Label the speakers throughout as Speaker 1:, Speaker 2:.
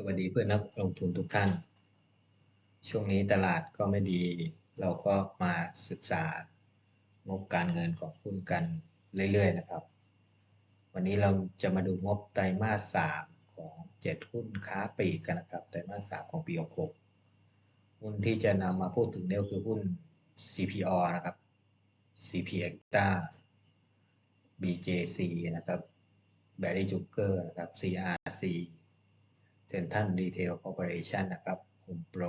Speaker 1: สวัสดีเพื่อนนักลงทุนทุกท่าน ช่วงนี้ตลาดก็ไม่ดี เราก็มาศึกษางบการเงินของหุ้นกันเรื่อยๆนะครับ วันนี้เราจะมาดูงบไตรมาสสามของเจ็ดหุ้นค้าปลีกกันนะครับไตรมาสสามของปี66หุ้นที่จะนำมาพูดถึงเนี่ยคือหุ้น CPO นะครับ CP Exta BJC นะครับ b a r r y j u g e r นะครับ CRC เซ็นทรัลดีเทลคอร์ปอเรชันนะครับโฮมโปร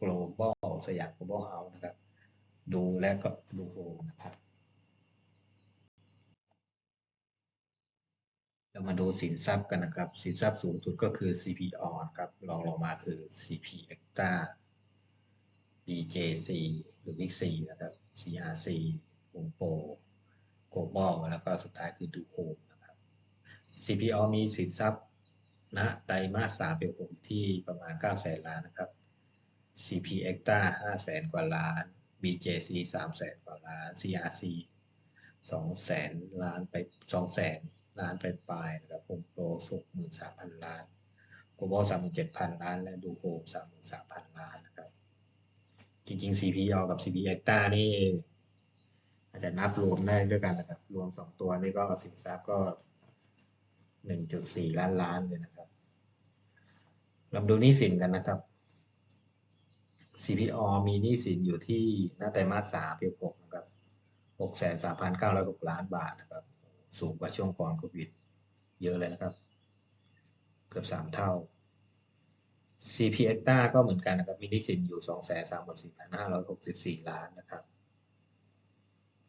Speaker 1: global สยาม global house นะครับ ดูและก็ดูโฮนะครับเรามาดูสินทรัพย์กันนะครับ สินทรัพย์สูงสุดก็คือ CPO นะครับรองลงมาคือ CP Extra BJC หรือ Big C นะครับ CRC Home Pro Global แล้วก็สุดท้ายคือดูโฮนะครับ CPO มีสินทรัพย์ ณไตรมาสสามปีหกที่ประมาณ9แสนล้านนะครับ CP Extra 5แสนกว่าล้าน BJC 3แสนกว่าล้าน CRC 2แสนล้านไป2แสนล้านไปปลายนะครับผมโปรสุก13,000ล้านโกลบอล37,000ล้าน และดูโฮม33,000ล้านนะครับ จริงๆ CPO กับ CP Extra นี่อาจจะนับรวมได้ด้วยกันนะครับ รวม2ตัวนี่ก็สินทรัพย์ก็ 1.4 ล้านล้านเลยนะครับเราดูหนี้สินกันนะครับ CPO มีหนี้สินอยู่ที่หน้าไตรมาสสามปีหกนะครับหกแสนสามพันเก้าร้อยหกล้านบาทนะครับ สูงกว่าช่วงก่อนโควิด เยอะเลยนะครับ เกือบสามเท่า CP e x t a ก็เหมือนกันนะครับ มีหนี้สินอยู่สองแสนสามหมื่นสี่พันห้าร้อยหกสิบสี่ล้านนะครับ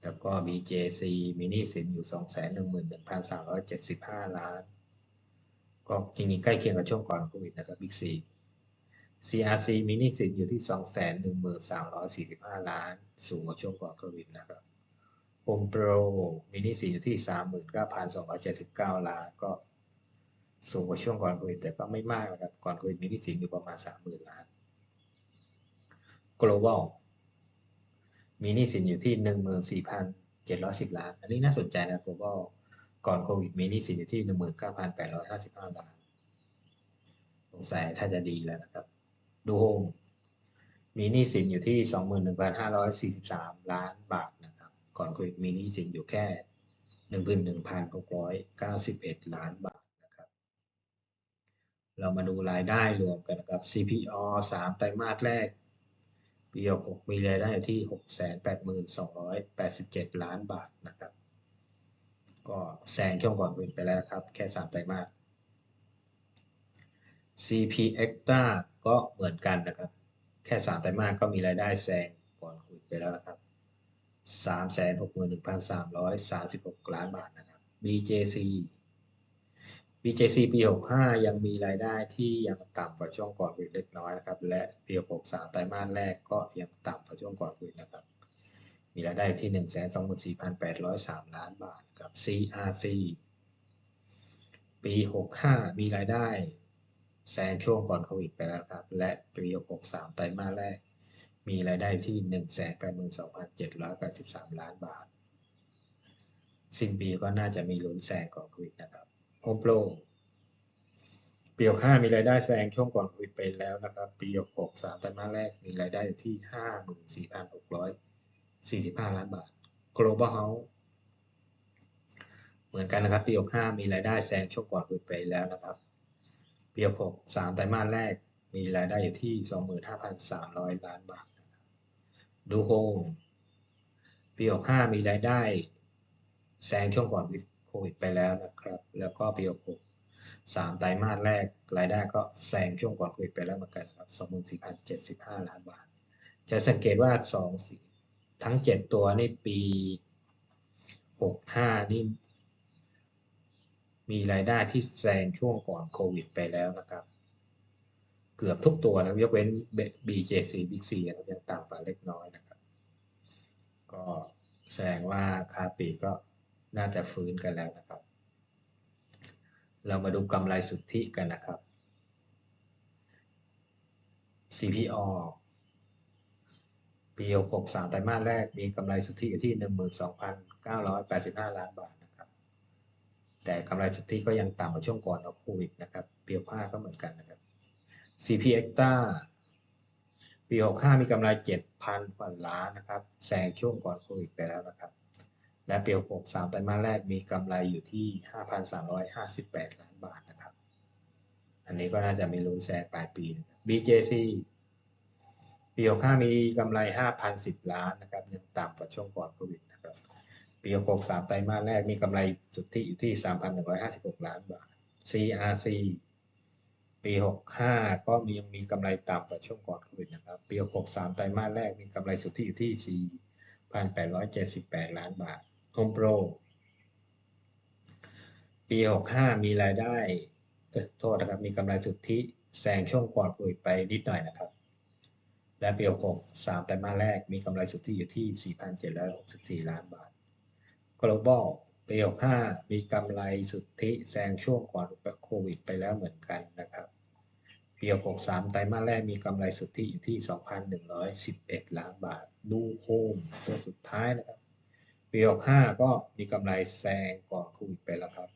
Speaker 1: แล้วก็ BJC มีหนี้สินอยู่สองแสนหนึ่งหมื่นหนึ่งพันสามร้อยเจ็ดสิบห้าล้าน ก็จริงๆใกล้เคียงกับช่วงก่อนโควิดนะครับ Big C CRC มีหนี้สินอยู่ที่ 213,45 ล้าน สูงกว่าช่วงก่อนโควิดนะครับ Home Pro มีหนี้สินอยู่ที่ 39,279 ล้าน ก็สูงกว่าช่วงก่อนโควิดแต่ก็ไม่มากนะครับ ก่อนโควิดมีหนี้สินอยู่ประมาณ 30,000 ล้าน Global มีหนี้สินอยู่ที่14,710ล้าน อันนี้น่าสนใจนะ Global ก่อนโควิดมีหนี้สินอยู่ที่19,855ล้านสงสัยถ้าจะดีแล้วนะครับ ดูโฮมมีหนี้สินอยู่ที่21,543ล้านบาทนะครับ ก่อนโควิดมีหนี้สินอยู่แค่11,691ล้านบาทนะครับ เรามาดูรายได้รวมกันนะครับ CPO 3ไตรมาสแรก ปี66มีรายได้อยู่ที่682,287ล้านบาทนะครับ ก็แซงช่วงก่อนโควิดไปแล้วครับ แค่3ไตรมาส CP Extra ก็เหมือนกันนะครับ แค่3ไตรมาสก็มีรายได้แซงก่อนโควิดไปแล้วนะครับ361,336ล้านบาทนะครับ BJC BJC ปี 65 ยังมีรายได้ที่ยังต่ำกว่าช่วงก่อนโควิดเล็กน้อยนะครับ และปี63ไตรมาสแรกก็ยังต่ำกว่าช่วงก่อนโควิดนะครับ มีรายได้ที่ 124,803 ล้านบาทกับ CRC ปี 65 มีรายได้แซงช่วงก่อนโควิดไปแล้วครับ และปี63ไตรมาสแรก มีรายได้ที่ 182,783 ล้านบาท สิ้นปีก็น่าจะมีลุ้นแซงก่อนโควิดนะครับ โฮมโปรปี65มีรายได้แซงช่วงก่อนโควิดไปแล้วนะครับ ปี63ไตรมาสแรกมีรายได้ที่54,645ล้านบาท Global House เหมือนกันนะครับ ปี65มีรายได้แซงช่วงก่อนโควิดไปแล้วนะครับ ปี6 3ไตรมาสแรกมีรายได้อยู่ที่25,300ล้านบาท ดูโฮมปี65มีรายได้แซงช่วงก่อนโควิด ควิดไปแล้วนะครับ แล้วก็ปี6 3ไตรมาสแรกรายได้ก็แซงช่วงก่อนโควิดไปแล้วเหมือนกันครับ24,075ล้านบาท จะสังเกตว่า2ทั้ง7ตัวนี่ปี65นี่มีรายได้ที่แซงช่วงก่อนโควิดไปแล้วนะครับ เกือบทุกตัวนะยกเว้น BJC Big C นะครับยังต่ำกว่าเล็กน้อยนะครับ ก็แสดงว่าคาปีก็ น่าจะฟื้นกันแล้วนะครับ เรามาดูกำไรสุทธิกันนะครับ CPO ปี63ไตรมาสแรกมีกำไรสุทธิอยู่ที่ 12,985 ล้านบาทนะครับ แต่กำไรสุทธิก็ยังต่ำกว่าช่วงก่อนโควิดนะครับเปียวผ้าก็เหมือนกันนะครับ CP e x t a ปี65มีกำไร 7,000กว่าล้านนะครับแซงช่วงก่อนโควิดไปแล้วนะครับ และเปี63ไตรมาสแรกมีกำไรอยู่ที่ 5,358 ล้านบาทนะครับ อันนี้ก็น่าจะมีลุ้นแซงปลายปี BJC ปี65มีกำไร 5,010 ล้านนะครับยังต่ำกว่าช่วงก่อนโควิดนะครับ ปี63ไตรมาสแรกมีกำไรสุทธิอยู่ที่ 3,156 ล้านบาท CRC ปี65ก็มียังมีกำไรต่ำกว่าช่วงก่อนโควิดนะครับ ปี63ไตรมาสแรกมีกำไรสุทธิอยู่ที่ 4,878 ล้านบาท Home Pro ปี 65 มีรายได้เออโทษนะครับ มีกำไรสุทธิแซงช่วงก่อนโควิดไปนิดหน่อยนะครับ และปี63ไตรมาสแรกมีกำไรสุทธิอยู่ที่ 4,764 ล้านบาท Global ปี 65 มีกำไรสุทธิแซงช่วงก่อนโควิดไปแล้วเหมือนกันนะครับ ปี 63 ไตรมาสแรกมีกำไรสุทธิอยู่ที่ 2,111 ล้านบาท ดูโฮมตัวสุดท้ายนะครับ ปี65ก็มีกำไรแซงก่อนโควิดไปแล้วครับ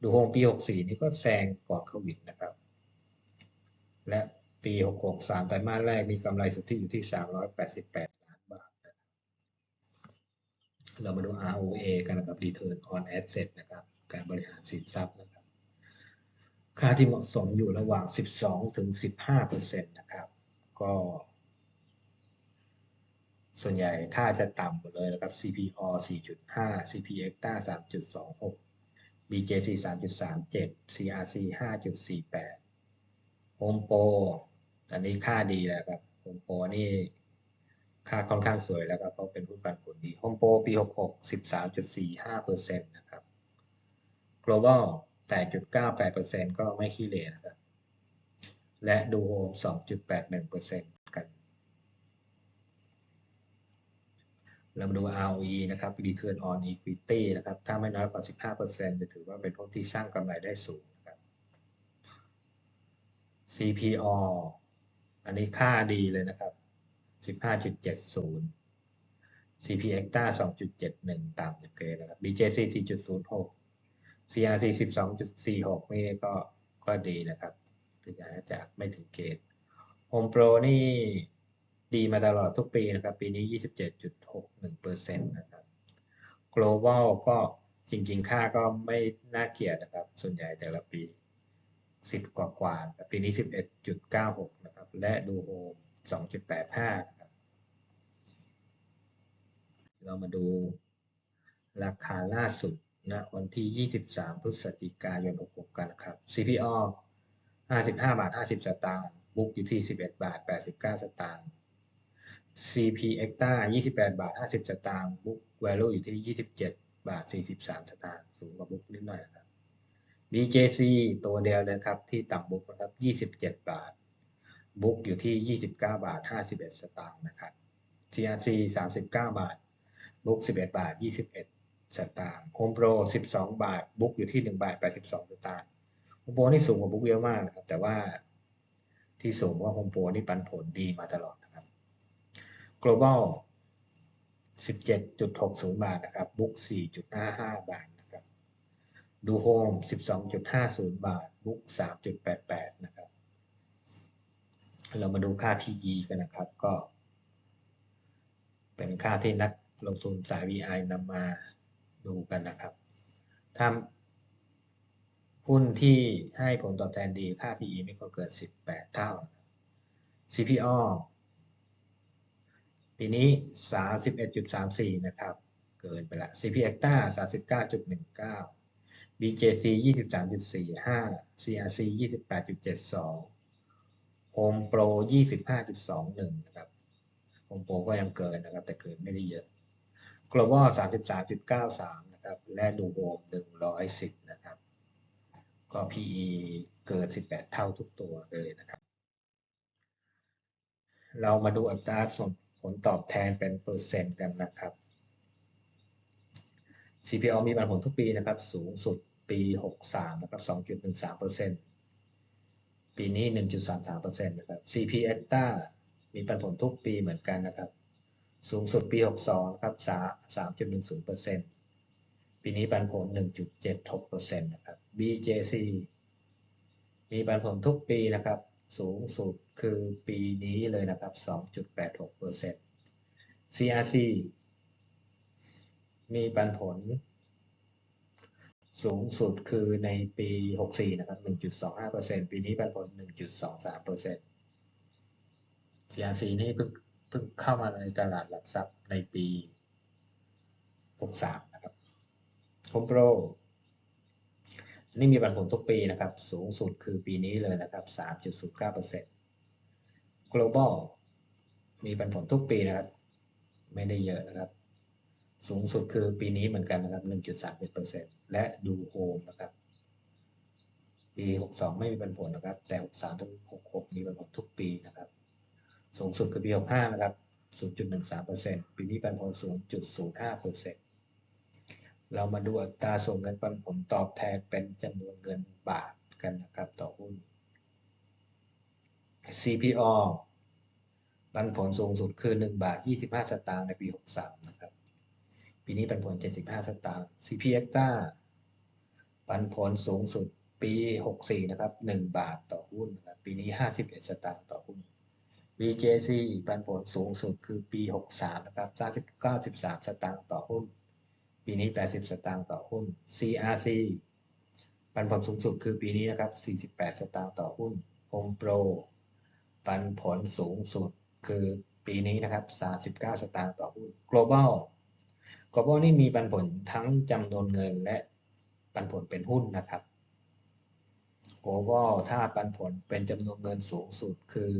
Speaker 1: ดูโฮมปี64นี่ก็แซงก่อนโควิดนะครับ และปี63ไตรมาสแรกมีกำไรสุทธิอยู่ที่388ล้านบาทนะครับเรามาดู ROA กันนะครับ Return on Asset นะครับ การบริหารสินทรัพย์นะครับ ค่าที่เหมาะสมอยู่ระหว่าง 12ถึง15เปอร์เซ็นต์นะครับ ก็ ส่วนใหญ่ค่าจะต่ำหมดเลยนะครับ CPO 4.5 CP ECTA 3.26 BJC 3.37 CRC 5.48 Home Pro อันนี้ค่าดีแล้วครับ Home Pro นี่ค่าค่อนข้างสวยแล้วครับเพราะเป็นหุ้นปันผลดี Home Pro ปี 66 13.45%นะครับ Global 8.98%ก็ไม่ขี้เหร่นะครับ และดูโฮม2.81%กัน เรามาดู ROE นะครับ Return on Equity นะครับ ถ้าไม่น้อยกว่า 15%จะถือว่าเป็นหุ้นที่สร้างกำไรได้สูงนะครับ CPO อันนี้ค่าดีเลยนะครับ 15.70 CP ECTA 2.71 ต่ำจากเกณฑ์นะครับ BJC 4.06 CRC 12.46 นี่ก็ก็ดีนะครับถึงแม้จะไม่ถึงเกณฑ์ Home Pro นี่ ดีมาตลอดทุกปีนะครับ ปีนี้ 27.61%นะครับ Global ก็จริง ๆ ค่าก็ไม่น่าเกลียดนะครับ ส่วนใหญ่แต่ละปี 10 กว่ากว่าปีนี้ 11.96 นะครับ และดูโฮม2.85นะครับ เรามาดูราคาล่าสุดณวันที่ 23 พฤศจิกายน 66 กันนะครับ CPO 55 บาท 50 สตางค์ บุ๊กอยู่ที่ 11 บาท 89 สตางค์ CP ECTA 28 บาท 50สตางค์บุ๊ก value อยู่ที่ 27 บาท 43 สตางค์ สูงกว่าบุ๊กนิดหน่อยนะครับ BJC ตัวเดียวนะครับ ที่ต่ำบุ๊กนะครับ 27 บาทบุ๊กอยู่ที่ 29 บาท 51 สตางค์นะครับ CRC 39 บาทบุ๊ก11 บาท 21 สตางค์ Home Pro 12 บาทบุ๊กอยู่ที่ 1 บาท 82 สตางค์ Home Pro นี่สูงกว่าบุ๊กเยอะมากนะครับ แต่ว่าที่สูงกว่า Home Pro นี่ปันผลดีมาตลอด Global 17.60 บาทนะครับบุ๊ก4.55 บาทนะครับ ดูโฮม12.50 บาทบุ๊ก3.88 นะครับ เรามาดูค่า PE กันนะครับก็ เป็นค่าที่นักลงทุนสาย VI นำมาดูกันนะครับถ้าหุ้นที่ให้ผลตอบแทนดีค่า PE ไม่ควรเกิน 18 เท่า CPO ปีนี้ 31.34 นะครับ เกินไปละ CP ECTA 39.19 BJC 23.45 CRC 28.72 Home Pro 25.21 นะครับ Home Pro ก็ยังเกินนะครับ แต่เกินไม่ได้เยอะ Global 33.93 นะครับ และดูโฮม110 นะครับ ก็ PE เกิน 18 เท่าทุกตัวเลยนะครับ เรามาดูอัตราส่วน ลตอบแทนเป็นเปอร์เซ็นต์กันนะครับ CPO มีปันผลทุกปีนะครับ สูงสุดปี 63 นะครับ 2.13%ปีนี้ 1.33%นะครับ CP ECTA มีปันผลทุกปีเหมือนกันนะครับ สูงสุดปี 62ครับ 3.10%ปีนี้ปันผล 1.76%นะครับ BJC มีปันผลทุกปีนะครับ สูงสุดคือปีนี้เลยนะครับ 2.86เปอร์เซ็นต์ CRC มีปันผล สูงสุดคือในปี 64 นะครับ 1.25เปอร์เซ็นต์ปีนี้ปันผล 1.23เปอร์เซ็นต์ CRC นี่เพิ่งเพิ่งเข้ามาในตลาดหลักทรัพย์ในปี 63 นะครับ Home Pro นี่มีปันผลทุกปีนะครับ สูงสุดคือปีนี้เลยนะครับ 3.09% Global มีปันผลทุกปีนะครับ ไม่ได้เยอะนะครับ สูงสุดคือปีนี้เหมือนกันนะครับ 1.31%และดูโฮมนะครับ ปี 62 ไม่มีปันผลนะครับ แต่ 63 ถึง 66 มีปันผลทุกปีนะครับ สูงสุดคือปี 65 นะครับ 0.13%ปีนี้ปันผล 0.05% เรามาดูอัตราส่วนเงินปันผลตอบแทนเป็นจำนวนเงินบาทกันนะครับต่อหุ้น CPO ปันผลสูงสุดคือ 1 บาท 25 สตางค์ในปี 63 นะครับ ปีนี้ปันผล 75 สตางค์ CPXTA ปันผลสูงสุดปี 64 นะครับ 1 บาทต่อหุ้นนะครับปีนี้ 51 สตางค์ต่อหุ้น BJC ปันผลสูงสุดคือปี 63 นะครับ 93 สตางค์ต่อหุ้น ปีนี้ 80 สตางค์ต่อหุ้น CRC ปันผลสูงสุดคือปีนี้นะครับ 48 สตางค์ต่อหุ้น Home Pro ปันผลสูงสุดคือปีนี้นะครับ 39 สตางค์ต่อหุ้น Global Global นี่มีปันผลทั้งจำนวนเงินและปันผลเป็นหุ้นนะครับ Global ถ้าปันผลเป็นจำนวนเงินสูงสุดคือ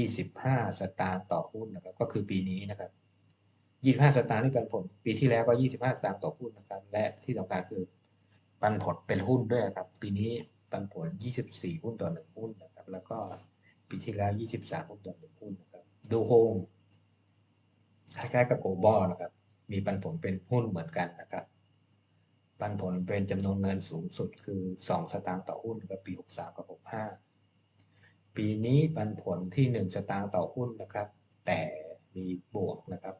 Speaker 1: 25 สตางค์ต่อหุ้นนะครับ ก็คือปีนี้นะครับ 25 สตางค์นี่ปันผล ปีที่แล้วก็ 25 สตางค์ต่อหุ้นนะครับ และที่สำคัญคือปันผลเป็นหุ้นด้วยครับ ปีนี้ปันผล 24 หุ้นต่อ 1 หุ้นนะครับ แล้วก็ปีที่แล้ว 23 หุ้นต่อ 1 หุ้นนะครับ ดูโฮมคล้ายๆกับโกลบอลนะครับ มีปันผลเป็นหุ้นเหมือนกันนะครับ ปันผลเป็นจำนวนเงินสูงสุดคือ 2 สตางค์ต่อหุ้นกับปี 63 กับ 65 ปีนี้ปันผลที่ 1 สตางค์ต่อหุ้นนะครับ แต่มีบวกนะครับ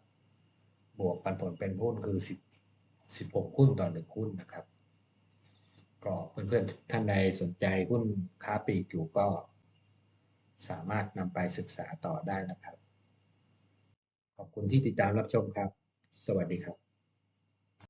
Speaker 1: บวกปันผลเป็นหุ้นคือ10 16หุ้นต่อ1หุ้นนะครับ ก็เพื่อนๆท่านใดสนใจหุ้นค้าปลีกอยู่ก็สามารถนำไปศึกษาต่อได้นะครับ ขอบคุณที่ติดตามรับชมครับ สวัสดีครับ